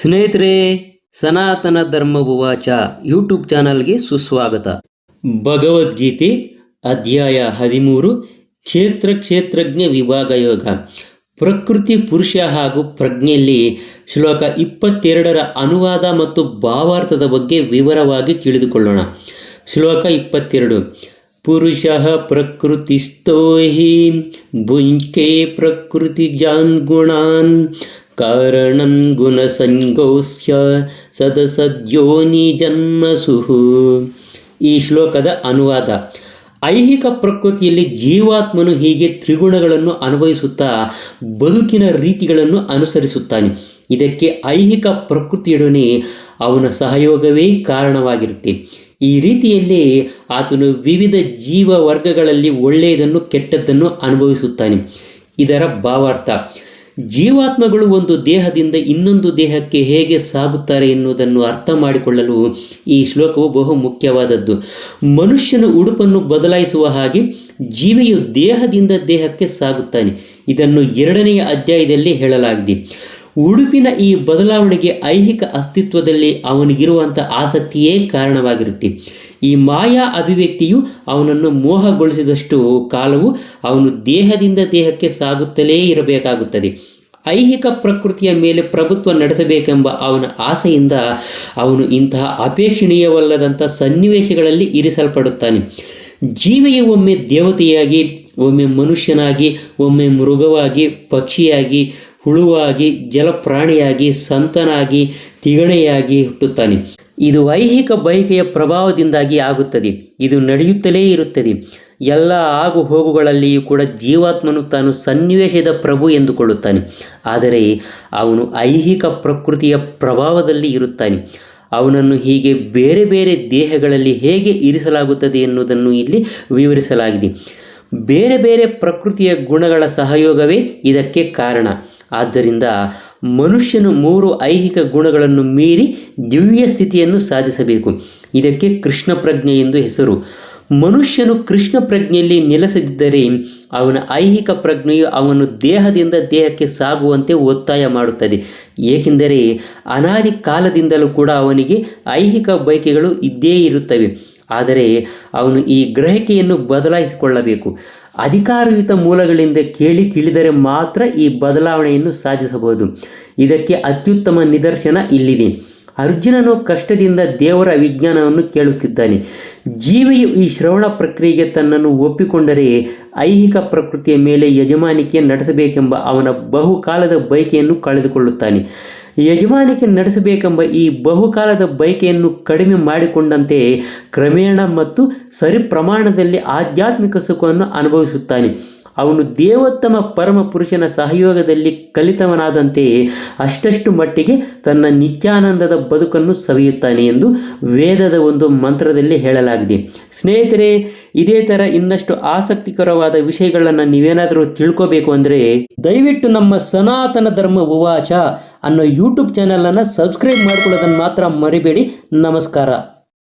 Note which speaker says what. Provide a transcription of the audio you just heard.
Speaker 1: ಸ್ನೇಹಿತರೆ, ಸನಾತನ ಧರ್ಮ ಉವಾಚ ಯೂಟ್ಯೂಬ್ ಚಾನಲ್ಗೆ ಸುಸ್ವಾಗತ. ಭಗವದ್ಗೀತೆ, ಅಧ್ಯಾಯ ಹದಿಮೂರು, ಕ್ಷೇತ್ರ ಕ್ಷೇತ್ರಜ್ಞ ವಿಭಾಗ ಯೋಗ. ಪ್ರಕೃತಿ, ಪುರುಷ ಹಾಗೂ ಪ್ರಜ್ಞೆಯಲ್ಲಿ ಶ್ಲೋಕ ಇಪ್ಪತ್ತೆರಡರ ಅನುವಾದ ಮತ್ತು ಭಾವಾರ್ಥದ ಬಗ್ಗೆ ವಿವರವಾಗಿ ತಿಳಿದುಕೊಳ್ಳೋಣ. ಶ್ಲೋಕ ಇಪ್ಪತ್ತೆರಡು. ಪುರುಷ ಪ್ರಕೃತಿಸ್ಥೋ ಭುಂಕೆ ಪ್ರಕೃತಿ ಜಾನ್ ಗುಣಾನ್ ಕಾರಣಂ ಗುಣಸಂಗೋಸ್ಯ ಸದಸದ್ಯೋನಿ ಜನ್ಮಸು ಈ ಶ್ಲೋಕದ ಅನುವಾದ. ಐಹಿಕ ಪ್ರಕೃತಿಯಲ್ಲಿ ಜೀವಾತ್ಮನು ಹೀಗೆ ತ್ರಿಗುಣಗಳನ್ನು ಅನುಭವಿಸುತ್ತಾ ಬದುಕಿನ ರೀತಿಗಳನ್ನು ಅನುಸರಿಸುತ್ತಾನೆ. ಇದಕ್ಕೆ ಐಹಿಕ ಪ್ರಕೃತಿಯೊಡನೆ ಅವನ ಸಹಯೋಗವೇ ಕಾರಣವಾಗಿರುತ್ತೆ. ಈ ರೀತಿಯಲ್ಲಿ ಆತನು ವಿವಿಧ ಜೀವ ವರ್ಗಗಳಲ್ಲಿ ಒಳ್ಳೆಯದನ್ನು ಕೆಟ್ಟದ್ದನ್ನು ಅನುಭವಿಸುತ್ತಾನೆ. ಇದರ ಭಾವಾರ್ಥ, ಜೀವಾತ್ಮಗಳು ಒಂದು ದೇಹದಿಂದ ಇನ್ನೊಂದು ದೇಹಕ್ಕೆ ಹೇಗೆ ಸಾಗುತ್ತಾರೆ ಎನ್ನುವುದನ್ನು ಅರ್ಥ ಮಾಡಿಕೊಳ್ಳಲು ಈ ಶ್ಲೋಕವು ಬಹು ಮುಖ್ಯವಾದದ್ದು. ಮನುಷ್ಯನ ಉಡುಪನ್ನು ಬದಲಾಯಿಸುವ ಹಾಗೆ ಜೀವಿಯು ದೇಹದಿಂದ ದೇಹಕ್ಕೆ ಸಾಗುತ್ತಾನೆ. ಇದನ್ನು ಎರಡನೆಯ ಅಧ್ಯಾಯದಲ್ಲಿ ಹೇಳಲಾಗಿದೆ. ಉಡುಪಿನ ಈ ಬದಲಾವಣೆಗೆ ಐಹಿಕ ಅಸ್ತಿತ್ವದಲ್ಲಿ ಅವನಿಗಿರುವಂಥ ಆಸಕ್ತಿಯೇ ಕಾರಣವಾಗಿರುತ್ತೆ. ಈ ಮಾಯಾ ಅಭಿವ್ಯಕ್ತಿಯು ಅವನನ್ನು ಮೋಹಗೊಳಿಸಿದಷ್ಟು ಕಾಲವು ಅವನು ದೇಹದಿಂದ ದೇಹಕ್ಕೆ ಸಾಗುತ್ತಲೇ ಇರಬೇಕಾಗುತ್ತದೆ. ಐಹಿಕ ಪ್ರಕೃತಿಯ ಮೇಲೆ ಪ್ರಭುತ್ವ ನಡೆಸಬೇಕೆಂಬ ಅವನ ಆಸೆಯಿಂದ ಅವನು ಇಂತಹ ಅಪೇಕ್ಷಣೀಯವಲ್ಲದಂಥ ಸನ್ನಿವೇಶಗಳಲ್ಲಿ ಇರಿಸಲ್ಪಡುತ್ತಾನೆ. ಜೀವಿಯು ಒಮ್ಮೆ ದೇವತೆಯಾಗಿ, ಒಮ್ಮೆ ಮನುಷ್ಯನಾಗಿ, ಒಮ್ಮೆ ಮೃಗವಾಗಿ, ಪಕ್ಷಿಯಾಗಿ ಹುಳುವಾಗಿ, ಜಲಪ್ರಾಣಿಯಾಗಿ, ಸಂತನಾಗಿ, ತಿಗಣೆಯಾಗಿ ಹುಟ್ಟುತ್ತಾನೆ. ಇದು ಐಹಿಕ ಬಯಕೆಯ ಪ್ರಭಾವದಿಂದಾಗಿ ಆಗುತ್ತದೆ. ಇದು ನಡೆಯುತ್ತಲೇ ಇರುತ್ತದೆ. ಎಲ್ಲ ಆಗು ಹೋಗುಗಳಲ್ಲಿಯೂ ಕೂಡ ಜೀವಾತ್ಮನು ತಾನು ಸನ್ನಿವೇಶದ ಪ್ರಭು ಎಂದುಕೊಳ್ಳುತ್ತಾನೆ. ಆದರೆ ಅವನು ಐಹಿಕ ಪ್ರಕೃತಿಯ ಪ್ರಭಾವದಲ್ಲಿ ಇರುತ್ತಾನೆ. ಅವನನ್ನು ಹೀಗೆ ಬೇರೆ ಬೇರೆ ದೇಹಗಳಲ್ಲಿ ಹೇಗೆ ಇರಿಸಲಾಗುತ್ತದೆ ಎನ್ನುವುದನ್ನು ಇಲ್ಲಿ ವಿವರಿಸಲಾಗಿದೆ. ಬೇರೆ ಬೇರೆ ಪ್ರಕೃತಿಯ ಗುಣಗಳ ಸಹಯೋಗವೇ ಇದಕ್ಕೆ ಕಾರಣ. ಆದ್ದರಿಂದ ಮನುಷ್ಯನು ಮೂರು ಐಹಿಕ ಗುಣಗಳನ್ನು ಮೀರಿ ದಿವ್ಯ ಸ್ಥಿತಿಯನ್ನು ಸಾಧಿಸಬೇಕು. ಇದಕ್ಕೆ ಕೃಷ್ಣ ಪ್ರಜ್ಞೆ ಎಂದು ಹೆಸರು. ಮನುಷ್ಯನು ಕೃಷ್ಣ ಪ್ರಜ್ಞೆಯಲ್ಲಿ ನೆಲೆಸದಿದ್ದರೆ ಅವನ ಐಹಿಕ ಪ್ರಜ್ಞೆಯು ಅವನು ದೇಹದಿಂದ ದೇಹಕ್ಕೆ ಸಾಗುವಂತೆ ಒತ್ತಾಯ ಮಾಡುತ್ತದೆ. ಏಕೆಂದರೆ ಅನಾದಿ ಕಾಲದಿಂದಲೂ ಕೂಡ ಅವನಿಗೆ ಐಹಿಕ ಬಯಕೆಗಳು ಇದ್ದೇ ಇರುತ್ತವೆ. ಆದರೆ ಅವನು ಈ ಗ್ರಹಿಕೆಯನ್ನು ಬದಲಾಯಿಸಿಕೊಳ್ಳಬೇಕು. ಅಧಿಕಾರಯುತ ಮೂಲಗಳಿಂದ ಕೇಳಿ ತಿಳಿದರೆ ಮಾತ್ರ ಈ ಬದಲಾವಣೆಯನ್ನು ಸಾಧಿಸಬಹುದು. ಇದಕ್ಕೆ ಅತ್ಯುತ್ತಮ ನಿದರ್ಶನ ಇಲ್ಲಿದೆ. ಅರ್ಜುನನು ಕಷ್ಟದಿಂದ ದೇವರ ವಿಜ್ಞಾನವನ್ನು ಕೇಳುತ್ತಿದ್ದಾನೆ. ಜೀವಿಯು ಈ ಶ್ರವಣ ಪ್ರಕ್ರಿಯೆಗೆ ತನ್ನನ್ನು ಒಪ್ಪಿಕೊಂಡರೆ ಐಹಿಕ ಪ್ರಕೃತಿಯ ಮೇಲೆ ಯಜಮಾನಿಕೆ ನಡೆಸಬೇಕೆಂಬ ಅವನ ಬಹುಕಾಲದ ಬಯಕೆಯನ್ನು ಕಳೆದುಕೊಳ್ಳುತ್ತಾನೆ. ಯಜಮಾನಿಕೆ ನಡೆಸಬೇಕೆಂಬ ಈ ಬಹುಕಾಲದ ಬಯಕೆಯನ್ನು ಕಡಿಮೆ ಮಾಡಿಕೊಂಡಂತೆ ಕ್ರಮೇಣ ಮತ್ತು ಸರಿ ಪ್ರಮಾಣದಲ್ಲಿ ಆಧ್ಯಾತ್ಮಿಕ ಸುಖವನ್ನು ಅನುಭವಿಸುತ್ತಾನೆ. ಅವನು ದೇವೋತ್ತಮ ಪರಮ ಪುರುಷನ ಸಹಯೋಗದಲ್ಲಿ ಕಲಿತವನಾದಂತೆ ಅಷ್ಟಷ್ಟು ಮಟ್ಟಿಗೆ ತನ್ನ ನಿತ್ಯಾನಂದದ ಬದುಕನ್ನು ಸವಿಯುತ್ತಾನೆ ಎಂದು ವೇದದ ಒಂದು ಮಂತ್ರದಲ್ಲಿ ಹೇಳಲಾಗಿದೆ. ಸ್ನೇಹಿತರೆ, ಇದೇ ಥರ ಇನ್ನಷ್ಟು ಆಸಕ್ತಿಕರವಾದ ವಿಷಯಗಳನ್ನು ನೀವೇನಾದರೂ ತಿಳ್ಕೋಬೇಕು ಅಂದರೆ ದಯವಿಟ್ಟು ನಮ್ಮ ಸನಾತನ ಧರ್ಮ ಉವಾಚ ಅನ್ನೋ ಯೂಟ್ಯೂಬ್ ಚಾನಲನ್ನು ಸಬ್ಸ್ಕ್ರೈಬ್ ಮಾಡ್ಕೊಳ್ಳೋದನ್ನು ಮಾತ್ರ ಮರಿಬೇಡಿ. ನಮಸ್ಕಾರ.